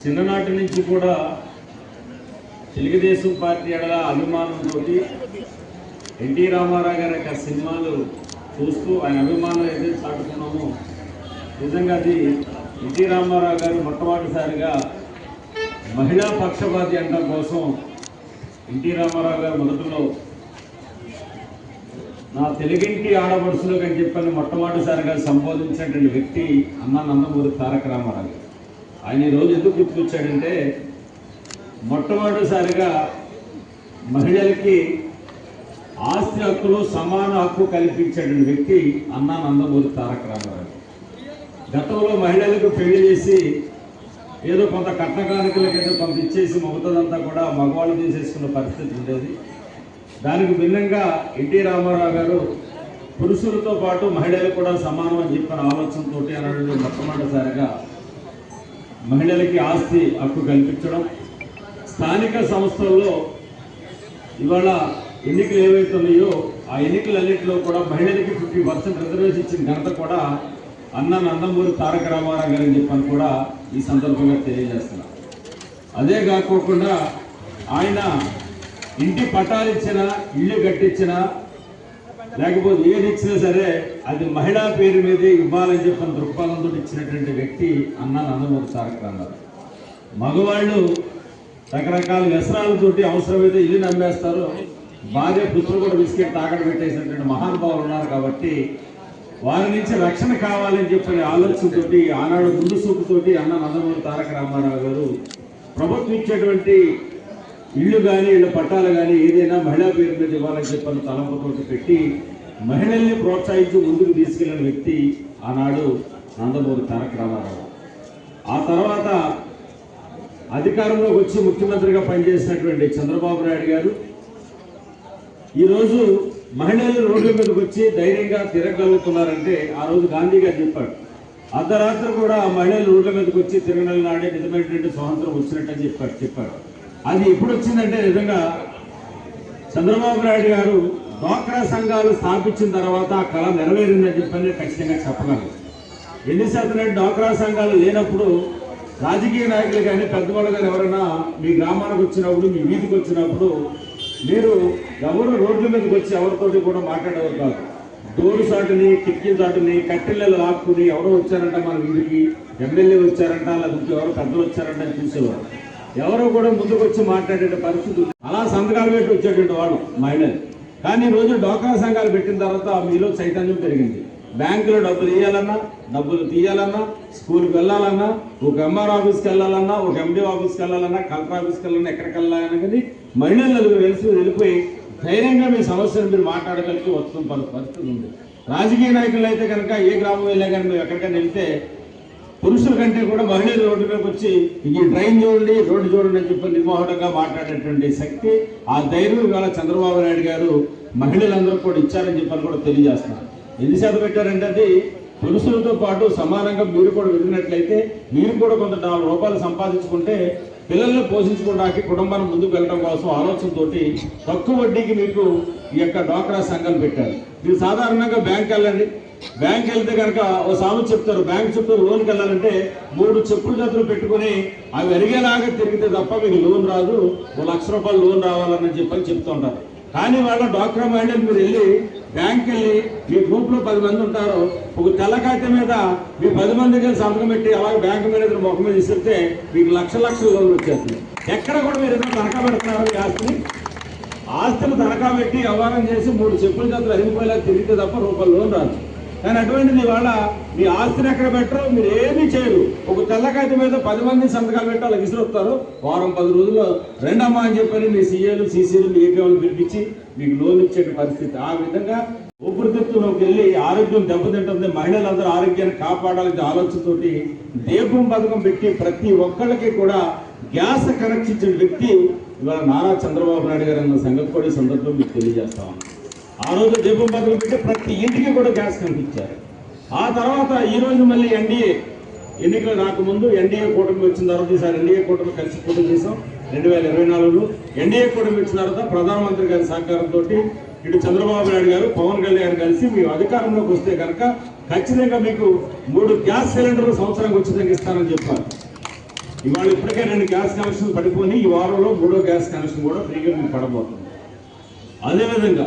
చిన్ననాటి నుంచి కూడా తెలుగుదేశం పార్టీ ఎడల అభిమానంతో ఎన్టీ రామారావు గారి యొక్క సినిమాలు చూస్తూ ఆయన అభిమానం ఏదైతే చాటుకున్నామో నిజంగా అది ఎన్టీ రామారావు గారు మొట్టమొదటిసారిగా మహిళా పక్షపాతి అంటం కోసం ఎన్టీ రామారావు గారు మొదటిలో నా తెలుగింటి ఆడపడుసులకు అని చెప్పని మొట్టమొదటిసారిగా సంబోధించినటువంటి వ్యక్తి అన్నా నందమూరి తారక రామారావు గారు. ఆయన ఈరోజు రోజు ఎందుకు గుర్తుకొచ్చాడంటే మొట్టమొదటిసారిగా మహిళలకి ఆస్తి హక్కులు సమాన హక్కు కల్పించేటువంటి వ్యక్తి అన్నా నందమూరి తారక రామారావు. గతంలో మహిళలకు పెళ్ళి చేసి ఏదో కొంత కట్న ఏదో కొంత ఇచ్చేసి మగతదంతా కూడా మగవాళ్ళు తీసేసుకున్న పరిస్థితి ఉండేది. దానికి భిన్నంగా ఎన్టీ రామారావు గారు పురుషులతో పాటు మహిళలు కూడా సమానం అని చెప్పిన ఆలోచనతోటి అనడం మొట్టమొదటిసారిగా. మహిళలకి ఆస్తి హక్కు కల్పించడం. స్థానిక సంస్థల్లో ఇవాళ ఎన్నికలు ఏవైతున్నాయో ఆ ఎన్నికలన్నింటిలో కూడా మహిళలకి ఫిఫ్టీ పర్సెంట్ రిజర్వేషన్ ఇచ్చిన ఘనత కూడా అన్న నందమూరి తారక రామారావు గారు అని చెప్పని కూడా ఈ సందర్భంగా తెలియజేస్తున్నా. అదే కాకోకుండా ఆయన ఇంటి పట్టాలు ఇల్లు కట్టించినా లేకపోతే ఏది ఇచ్చినా సరే అది మహిళా పేరు మీదే ఇవ్వాలని చెప్పిన దృక్పథంతో ఇచ్చినటువంటి వ్యక్తి అన్న నందమూరి తారక రామారావు మగవాళ్ళు రకరకాల వ్యసనాలతోటి అవసరమైతే ఇల్లు నమ్మేస్తారు. భార్య పుత్రులు కూడా బిస్కెట్ తాకడ పెట్టేసినటువంటి మహానుభావులు ఉన్నారు కాబట్టి వారి నుంచి రక్షణ కావాలని చెప్పిన ఆలోచనతోటి ఆనాడు ముందు చూపుతోటి అన్న నందమూరి తారక రామారావు గారు ప్రభుత్వం ఇచ్చేటువంటి ఇల్లు కానీ ఇళ్ళ పట్టాలు కానీ ఏదైనా మహిళా పేరు మీద ఇవ్వాలని చెప్పని తలంపుతోటి పెట్టి మహిళల్ని ప్రోత్సహించి ముందుకు తీసుకెళ్ళిన వ్యక్తి ఆనాడు నందమూరి తారక రామారావు. ఆ తర్వాత అధికారంలోకి వచ్చి ముఖ్యమంత్రిగా పనిచేసినటువంటి చంద్రబాబు నాయుడు గారు ఈరోజు మహిళలు రోడ్ల మీదకి వచ్చి ధైర్యంగా తిరగలుగుతున్నారంటే ఆ రోజు గాంధీ గారు చెప్పాడు అర్ధరాత్రి కూడా ఆ మహిళలు రోడ్ల మీదకి వచ్చి తిరగడం నాడే నిజమైనటువంటి స్వాతంత్రం వచ్చినట్టు అని చెప్పాడు చెప్పాడు అది ఎప్పుడు వచ్చిందంటే నిజంగా చంద్రబాబు నాయుడు గారు డ్వాక్రా సంఘాలు స్థాపించిన తర్వాత ఆ కళ నెరవేరిందని చెప్పని ఖచ్చితంగా చెప్పగలను. ఎన్ని శాతం డ్వాక్రా సంఘాలు లేనప్పుడు రాజకీయ నాయకులు కానీ పెద్దవాళ్ళు కానీ ఎవరైనా మీ గ్రామానికి వచ్చినప్పుడు మీ వీధికి వచ్చినప్పుడు మీరు ఎవరు రోడ్ల మీదకి వచ్చి ఎవరితోటి కూడా మాట్లాడేవారు కాదు. డోరు సాటుని కిటికీ సాటుని కట్టెళ్ళలు ఆక్కుని ఎవరో వచ్చారంట మన వీధికి ఎమ్మెల్యే వచ్చారంట లేకపోతే ఎవరో పెద్దలు వచ్చారంట అని చూసేవారు. ఎవరో కూడా ముందుకు వచ్చి మాట్లాడే పరిస్థితి అలా సంతకాలు పెట్టి వచ్చేటువంటి వాళ్ళు మైనర్. కానీ ఈ రోజు డోకా సంఘాలు పెట్టిన తర్వాత మీలో చైతన్యం పెరిగింది. బ్యాంకులో డబ్బులు ఇవ్వాలన్నా డబ్బులు తీయాలన్నా స్కూల్కి వెళ్ళాలన్నా ఒక ఎంఆర్ ఆఫీస్కి వెళ్ళాలన్నా ఒక ఎండి ఆఫీస్కి వెళ్ళాలన్నా కలెక్టర్ ఆఫీస్కి వెళ్ళాలన్నా ఎక్కడికి వెళ్ళాలన్నా కానీ మహిళలు వెలిసి వెళ్ళిపోయి ధైర్యంగా మీ సమస్యను మీరు మాట్లాడగలిగి వస్తున్న పలు పరిస్థితి ఉంది. రాజకీయ నాయకులు అయితే కనుక ఏ గ్రామం వెళ్ళా కానీ మీరు ఎక్కడికైనా వెళ్తే పురుషుల కంటే కూడా మహిళలు రోడ్డు మీదకి వచ్చి ఈ ట్రైన్ చూడండి రోడ్డు చూడండి అని చెప్పి నిర్మోహటంగా మాట్లాడేటువంటి శక్తి ఆ ధైర్యం ఇవాళ చంద్రబాబు నాయుడు గారు మహిళలందరూ కూడా ఇచ్చారని చెప్పని కూడా తెలియజేస్తున్నారు. ఎన్ని శాతం పెట్టారంటే అది పురుషులతో పాటు సమానంగా మీరు కూడా వెళ్ళినట్లయితే మీరు కూడా కొంత నాలుగు రూపాయలు సంపాదించుకుంటే పిల్లల్ని పోషించుకోవడానికి కుటుంబాన్ని ముందుకు వెళ్ళడం కోసం ఆలోచనతోటి తక్కువ వడ్డీకి మీకు ఈ యొక్క డ్వాక్రా సంఘం పెట్టారు. మీరు సాధారణంగా బ్యాంక్ వెళ్ళండి. బ్యాంక్ వెళ్తే కనుక ఓ సామెత చెప్తారు. బ్యాంక్ చుట్టూ లోన్కి వెళ్ళాలంటే మూడు చెప్పులు చేతులు పెట్టుకుని అవి ఎరిగేలాగా తిరిగితే తప్ప మీకు లోన్ రాదు. ఓ లక్ష రూపాయలు లోన్ రావాలని చెప్పని చెప్తూ ఉంటారు. కానీ వాళ్ళ డాక్టర్ మహిళలు మీరు వెళ్ళి బ్యాంక్ వెళ్ళి మీ గ్రూప్లో పది మంది ఉంటారు. ఒక తెల్ల కాగితం మీద మీ పది మందికి వెళ్ళి సంతకం పెట్టి అలాగే బ్యాంక్ మేనేజర్ ముఖం మీద ఇస్తే మీకు లక్ష లక్షల లోన్లు వచ్చేస్తుంది. ఎక్కడ కూడా మీరు ఏదో తనఖా పెడుతున్నారు మీ ఆస్తిని? ఆస్తులు తనఖా పెట్టి వ్యవహారం చేసి మూడు చెప్పుల చేతులు అరిగిపోయేలా తిరిగితే తప్ప రూపాయలు లోన్ రాదు. కానీ అటువంటిది వాళ్ళ మీ ఆస్తిని ఎక్కడ పెట్టరు మీరు ఏమీ చేయరు. ఒక తెల్లకాయత మీద పది మంది సంతకాలు పెట్టి వాళ్ళకి విసిరొస్తారు వారం పది రోజుల్లో రెండమ్మా అని చెప్పని మీ సీఏలు సీసీలు మీ పిలిపించి మీకు లోన్ ఇచ్చే పరిస్థితి. ఆ విధంగా ఊపిరితిత్తులోకి వెళ్ళి ఆరోగ్యం దెబ్బతింటుంది. మహిళలందరూ ఆరోగ్యాన్ని కాపాడాలనే ఆలోచనతోటి దీపం పథకం పెట్టి ప్రతి ఒక్కళ్ళకి కూడా గ్యాస్ కనెక్షన్ ఇచ్చిన వ్యక్తి ఇవాళ నారా చంద్రబాబు నాయుడు గారు అన్న సంగతి కూడా ఈ సందర్భంలో మీకు తెలియజేస్తా ఉన్నాను. ఆ రోజు దీపం పథకం పెట్టి ప్రతి ఇంటికి కూడా గ్యాస్ కనిపించారు. ఆ తర్వాత ఈ రోజు మళ్ళీ ఎన్డీఏ ఎన్నికలు రాకముందు ఎన్డీఏ కూటమి వచ్చిన తర్వాత ఈసారి ఎన్డీఏ కూటమి కలిసి కూటమి చేసాం రెండు వేల ఇరవై నాలుగులో ఎన్డీఏ కూటమి వచ్చిన తర్వాత ప్రధానమంత్రి గారి సహకారంతో ఇటు చంద్రబాబు నాయుడు గారు పవన్ కళ్యాణ్ కలిసి మీ అధికారంలోకి వస్తే కనుక ఖచ్చితంగా మీకు మూడు గ్యాస్ సిలిండర్లు సంవత్సరానికి ఉచితంగా ఇస్తానని చెప్పారు. ఇవాళ ఇప్పటికే రెండు గ్యాస్ కనెక్షన్ పడిపోయి ఈ వారంలో మూడో గ్యాస్ కనెక్షన్ కూడా ఫ్రీగా మీకు పడబోతుంది. అదేవిధంగా